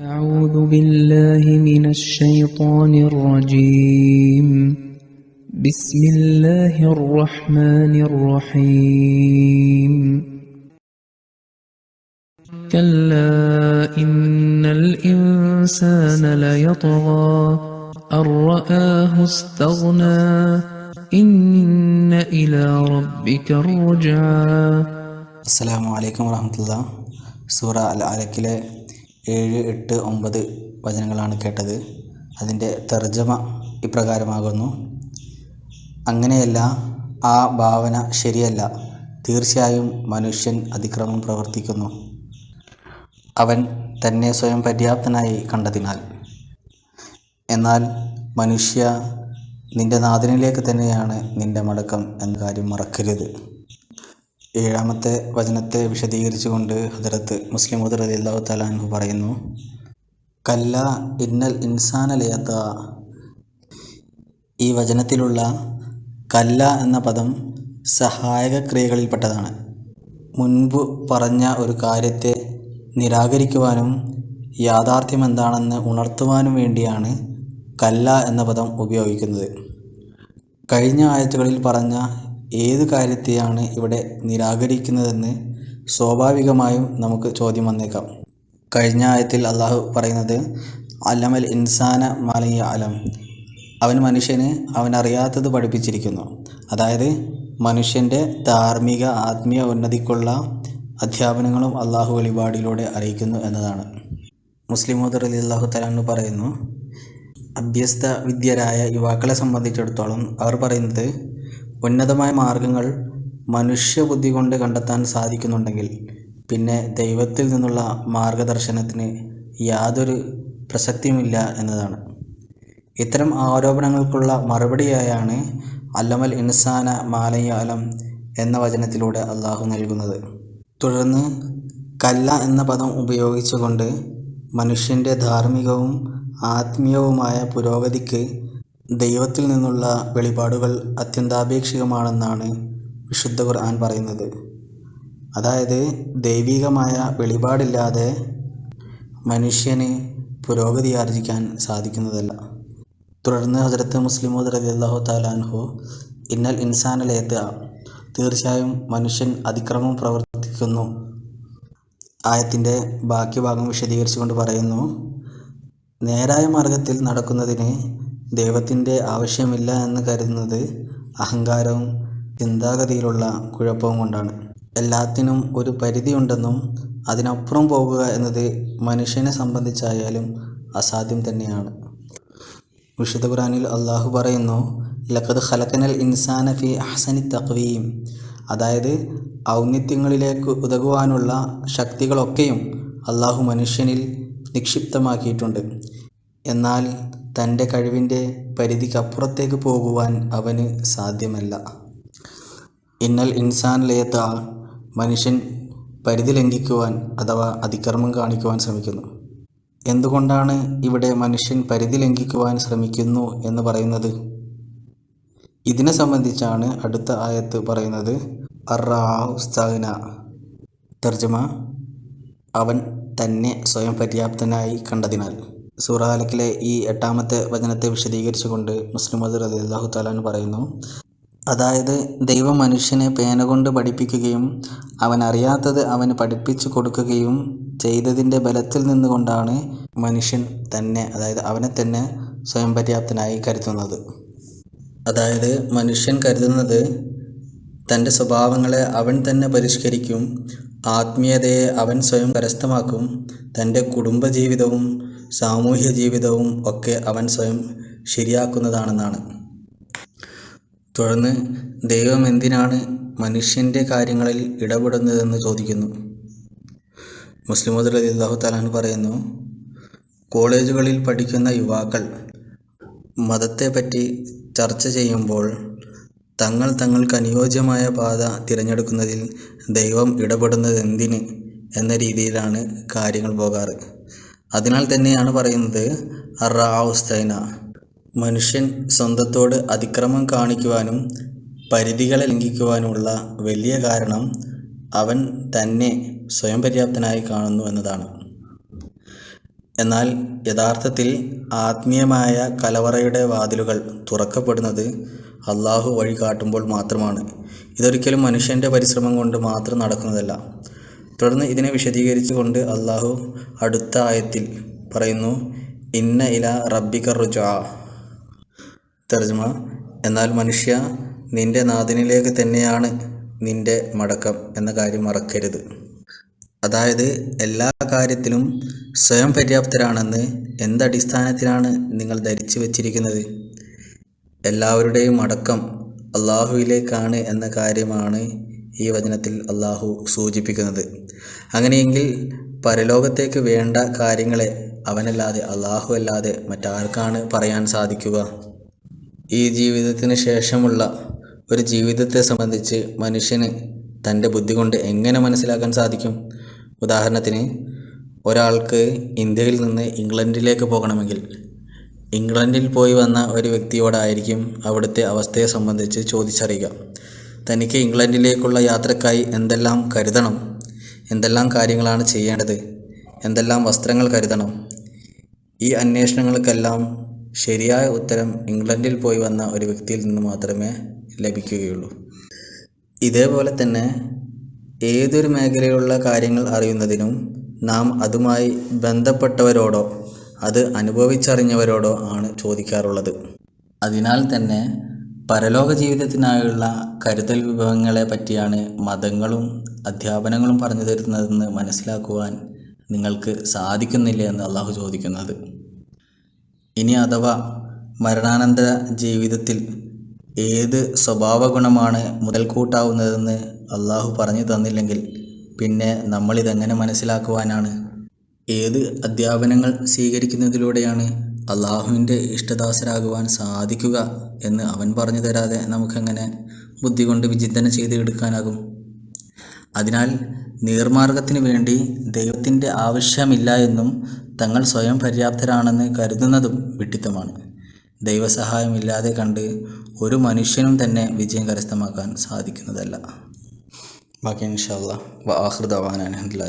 أعوذ بالله من الشيطان الرجيم. بسم الله الرحمن الرحيم. كلا إن الإنسان ليطغى أن رآه استغنى. إن إلى ربك الرجعى. السلام عليكم ورحمة الله. سورة العلى ഏഴ് എട്ട് ഒമ്പത് വചനങ്ങളാണ് കേട്ടത്. അതിന്റെ തർജമ ഇപ്രകാരമാകുന്നു. അങ്ങനെയല്ല ആ ഭാവന ശരിയല്ല. തീർച്ചയായും മനുഷ്യൻ അതിക്രമം പ്രവർത്തിക്കുന്നു. അവൻ തന്നെ സ്വയം പര്യാപ്തനായി കണ്ടതിനാൽ. എന്നാൽ മനുഷ്യ നിന്റെ നാഥനിലേക്ക് തന്നെയാണ് നിന്റെ മടക്കം എന്ന കാര്യം മറക്കരുത്. ഏഴാമത്തെ വചനത്തെ വിശദീകരിച്ചുകൊണ്ട് ഹദരത്ത് മുസ്ലിം മുദർ അലി അള്ളാഹു തലാൻഹു പറയുന്നു കല്ല ഇന്നൽ ഇൻസാന ഇൻസാനലയത്ത ഈ വചനത്തിലുള്ള കല്ല എന്ന പദം സഹായക ക്രിയകളിൽപ്പെട്ടതാണ് മുൻപ് പറഞ്ഞ ഒരു കാര്യത്തെ നിരാകരിക്കുവാനും യാഥാർത്ഥ്യം എന്താണെന്ന് ഉണർത്തുവാനും വേണ്ടിയാണ് കല്ല എന്ന പദം ഉപയോഗിക്കുന്നത്. കഴിഞ്ഞ ആയത്തുകളിൽ പറഞ്ഞ ഏത് കാര്യത്തെയാണ് ഇവിടെ നിരാകരിക്കുന്നതെന്ന് സ്വാഭാവികമായും നമുക്ക് ചോദ്യം വന്നേക്കാം. കഴിഞ്ഞ ആയത്തിൽ അള്ളാഹു പറയുന്നത് അലമൽ ഇൻസാന മലയ അലം. അവൻ മനുഷ്യന് അവൻ അറിയാത്തത് പഠിപ്പിച്ചിരിക്കുന്നു. അതായത് മനുഷ്യന്റെ ധാർമ്മിക ആത്മീയ ഉന്നതിക്കുള്ള അധ്യാപനങ്ങളും അള്ളാഹു വെളിപാടിലൂടെ അറിയിക്കുന്നു എന്നതാണ്. മുസ്ലിം മുദർ അലി അള്ളാഹു തലാന്ന് പറയുന്നു അഭ്യസ്ത വിദ്യരായ യുവാക്കളെ സംബന്ധിച്ചിടത്തോളം അവർ പറയുന്നത് ഉന്നതമായ മാർഗങ്ങൾ മനുഷ്യബുദ്ധി കൊണ്ട് കണ്ടെത്താൻ സാധിക്കുന്നുണ്ടെങ്കിൽ പിന്നെ ദൈവത്തിൽ നിന്നുള്ള മാർഗദർശനത്തിന് യാതൊരു പ്രസക്തിയുമില്ല എന്നതാണ്. ഇത്തരം ആരോപണങ്ങൾക്കുള്ള മറുപടിയായാണ് അല്ലമൽ ഇൻസാന മാലയാലം എന്ന വചനത്തിലൂടെ അള്ളാഹു നൽകുന്നത്. തുടർന്ന് കല്ല എന്ന പദം ഉപയോഗിച്ചുകൊണ്ട് മനുഷ്യന്റെ ധാർമ്മികവും ആത്മീയവുമായ പുരോഗതിക്ക് ദൈവത്തിൽ നിന്നുള്ള വെളിപാടുകൾ അത്യന്താപേക്ഷികമാണെന്നാണ് വിശുദ്ധ ഖുർആൻ പറയുന്നത്. അതായത് ദൈവികമായ വെളിപാടില്ലാതെ മനുഷ്യന് പുരോഗതി ആർജിക്കാൻ സാധിക്കുന്നതല്ല. തുടർന്ന് ഹജരത്ത് മുസ്ലിമോദ് അള്ളാഹു താലാൻഹു ഇന്നൽ ഇൻസാനലേത്ത തീർച്ചയായും മനുഷ്യൻ അതിക്രമം പ്രവർത്തിക്കുന്നു. ആയത്തിന്റെ ബാക്കി ഭാഗം വിശദീകരിച്ചുകൊണ്ട് പറയുന്നു നേരായ മാർഗത്തിൽ നടക്കുന്നതിന് ദൈവത്തിന്റെ ആവശ്യമില്ല എന്ന് കരുതുന്നത് അഹങ്കാരവും ചിന്താഗതിയിലുള്ള കുഴപ്പവും കൊണ്ടാണ്. എല്ലാത്തിനും ഒരു പരിധിയുണ്ടെന്നും അതിനപ്പുറം പോകുക എന്നത് മനുഷ്യനെ സംബന്ധിച്ചായാലും അസാധ്യം തന്നെയാണ്. വിശുദ്ധ ഖുറാനിൽ അള്ളാഹു പറയുന്നു ലഖദ് ഖലക്കനൽ ഇൻസാന ഫി അഹ്സനി തക്വീം അതായത് ഔന്നിത്യങ്ങളിലേക്ക് ഉതകുവാനുള്ള ശക്തികളൊക്കെയും അള്ളാഹു മനുഷ്യനിൽ നിക്ഷിപ്തമാക്കിയിട്ടുണ്ട്. എന്നാൽ തന്റെ കഴിവിന്റെ പരിധിക്കപ്പുറത്തേക്ക് പോകുവാൻ അവന് സാധ്യമല്ല. ഇന്നൽ ഇൻസാൻ ലേത്ത മനുഷ്യൻ പരിധി ലംഘിക്കുവാൻ അഥവാ അതിക്രമം കാണിക്കുവാൻ ശ്രമിക്കുന്നു. എന്തുകൊണ്ടാണ് ഇവിടെ മനുഷ്യൻ പരിധി ലംഘിക്കുവാൻ ശ്രമിക്കുന്നു എന്ന് പറയുന്നത്? ഇതിനെ സംബന്ധിച്ചാണ് അടുത്ത ആയത്ത് പറയുന്നത്. അറാഹുസ്തന തർജമ. അവൻ തന്നെ സ്വയം പര്യാപ്തനായി കണ്ടതിനാൽ. സൂറാലക്കിലെ ഈ എട്ടാമത്തെ വചനത്തെ വിശദീകരിച്ചുകൊണ്ട് മുസ്ലിം മദർ അലി അള്ളാഹു താലാൻ പറയുന്നു. അതായത് ദൈവം മനുഷ്യനെ പേന കൊണ്ട് പഠിപ്പിക്കുകയും അവൻ അറിയാത്തത് അവന് പഠിപ്പിച്ചു കൊടുക്കുകയും ചെയ്തതിന്റെ ബലത്തിൽ നിന്നുകൊണ്ടാണ് മനുഷ്യൻ തന്നെ അതായത് അവനെ തന്നെ സ്വയം പര്യാപ്തനായി കരുതുന്നത്. അതായത് മനുഷ്യൻ കരുതുന്നത് തന്റെ സ്വഭാവങ്ങളെ അവൻ തന്നെ പരിഷ്കരിക്കും ആത്മീയതയെ അവൻ സ്വയം കരസ്ഥമാക്കും തന്റെ കുടുംബജീവിതവും സാമൂഹ്യ ജീവിതവും ഒക്കെ അവൻ സ്വയം ശരിയാക്കുന്നതാണെന്നാണ്. തുടർന്ന് ദൈവം എന്തിനാണ് മനുഷ്യന്റെ കാര്യങ്ങളിൽ ഇടപെടുന്നതെന്ന് ചോദിക്കുന്നു. മുസ്ലിം മുദർ അലി അള്ളാഹു താലാൻ പറയുന്നു കോളേജുകളിൽ പഠിക്കുന്ന യുവാക്കൾ മതത്തെപ്പറ്റി ചർച്ച ചെയ്യുമ്പോൾ തങ്ങൾ തങ്ങൾക്ക് അനുയോജ്യമായ പാത തിരഞ്ഞെടുക്കുന്നതിൽ ദൈവം ഇടപെടുന്നത് എന്തിന് എന്ന രീതിയിലാണ് കാര്യങ്ങൾ പോകാറ്. അതിനാൽ തന്നെയാണ് പറയുന്നത് അറാവുസ്തൈന മനുഷ്യൻ സ്വന്തത്തോട് അതിക്രമം കാണിക്കുവാനും പരിധികളെ ലംഘിക്കുവാനുമുള്ള വലിയ കാരണം അവൻ തന്നെ സ്വയം പര്യാപ്തനായി കാണുന്നു എന്നതാണ്. എന്നാൽ യഥാർത്ഥത്തിൽ ആത്മീയമായ കലവറയുടെ വാതിലുകൾ തുറക്കപ്പെടുന്നത് അള്ളാഹു വഴി കാട്ടുമ്പോൾ മാത്രമാണ്. ഇതൊരിക്കലും മനുഷ്യന്റെ പരിശ്രമം കൊണ്ട് മാത്രം നടക്കുന്നതല്ല. തുടർന്ന് ഇതിനെ വിശദീകരിച്ചുകൊണ്ട് അള്ളാഹു അടുത്ത ആയത്തിൽ പറയുന്നു ഇന്ന ഇല റബ്ബിക്കർ തർജ്മ എന്നാൽ മനുഷ്യ നിന്റെ നാദിനിലേക്ക് തന്നെയാണ് നിന്റെ മടക്കം എന്ന കാര്യം മറക്കരുത്. അതായത് എല്ലാ കാര്യത്തിലും സ്വയം പര്യാപ്തരാണെന്ന് എന്തടിസ്ഥാനത്തിലാണ് നിങ്ങൾ ധരിച്ചു വച്ചിരിക്കുന്നത്? എല്ലാവരുടെയും അടക്കം അള്ളാഹുവിലേക്കാണ് എന്ന കാര്യമാണ് ഈ വചനത്തിൽ അള്ളാഹു സൂചിപ്പിക്കുന്നത്. അങ്ങനെയെങ്കിൽ പരലോകത്തേക്ക് വേണ്ട കാര്യങ്ങളെ അവനല്ലാതെ അള്ളാഹു അല്ലാതെ മറ്റാർക്കാണ് പറയാൻ സാധിക്കുക? ഈ ജീവിതത്തിന് ശേഷമുള്ള ഒരു ജീവിതത്തെ സംബന്ധിച്ച് മനുഷ്യന് തന്റെ ബുദ്ധി കൊണ്ട് എങ്ങനെ മനസ്സിലാക്കാൻ സാധിക്കും? ഉദാഹരണത്തിന് ഒരാൾക്ക് ഇന്ത്യയിൽ നിന്ന് ഇംഗ്ലണ്ടിലേക്ക് പോകണമെങ്കിൽ ഇംഗ്ലണ്ടിൽ പോയി വന്ന ഒരു വ്യക്തിയോടായിരിക്കും അവിടുത്തെ അവസ്ഥയെ സംബന്ധിച്ച് ചോദിച്ചറിയുക. തനിക്ക് ഇംഗ്ലണ്ടിലേക്കുള്ള യാത്രക്കായി എന്തെല്ലാം കരുതണം? എന്തെല്ലാം കാര്യങ്ങളാണ് ചെയ്യേണ്ടത്? എന്തെല്ലാം വസ്ത്രങ്ങൾ കരുതണം? ഈ അന്വേഷണങ്ങൾക്കെല്ലാം ശരിയായ ഉത്തരം ഇംഗ്ലണ്ടിൽ പോയി വന്ന ഒരു വ്യക്തിയിൽ നിന്ന് മാത്രമേ ലഭിക്കുകയുള്ളൂ. ഇതേപോലെ തന്നെ ഏതൊരു മേഖലയിലുള്ള കാര്യങ്ങൾ അറിയുന്നതിനും നാം അതുമായി ബന്ധപ്പെട്ടവരോടോ അത് അനുഭവിച്ചറിഞ്ഞവരോടോ ആണ് ചോദിക്കാറുള്ളത്. അതിനാൽ തന്നെ പരലോക ജീവിതത്തിനായുള്ള കരുതൽ വിഭവങ്ങളെ പറ്റിയാണ് മതങ്ങളും അധ്യാപനങ്ങളും പറഞ്ഞു തരുന്നതെന്ന് മനസ്സിലാക്കുവാൻ നിങ്ങൾക്ക് സാധിക്കുന്നില്ല എന്ന് അള്ളാഹു ചോദിക്കുന്നത്. ഇനി അഥവാ മരണാനന്തര ജീവിതത്തിൽ ഏത് സ്വഭാവ ഗുണമാണ് മുതൽക്കൂട്ടാവുന്നതെന്ന് അള്ളാഹു പറഞ്ഞു തന്നില്ലെങ്കിൽ പിന്നെ നമ്മളിതെങ്ങനെ മനസ്സിലാക്കുവാനാണ്? ഏത് അധ്യാപനങ്ങൾ സ്വീകരിക്കുന്നതിലൂടെയാണ് അള്ളാഹുവിന്റെ ഇഷ്ടദാസരാകുവാൻ സാധിക്കുക എന്ന് അവൻ പറഞ്ഞു തരാതെ നമുക്കെങ്ങനെ ബുദ്ധി കൊണ്ട് വിചിന്തനം ചെയ്ത് എടുക്കാനാകും അതിനാൽ നീർമാർഗത്തിന് വേണ്ടി ദൈവത്തിന്റെ ആവശ്യമില്ല എന്നും തങ്ങൾ സ്വയം പര്യാപ്തരാണെന്ന് കരുതുന്നതും വിട്ടിത്തമാണ്. ദൈവസഹായമില്ലാതെ കണ്ട് ഒരു മനുഷ്യനും തന്നെ വിജയം കരസ്ഥമാക്കാൻ സാധിക്കുന്നതല്ല. ബാക്കി ഇൻഷാല്ല വാഹൃദവാൻ അലഹദില്ല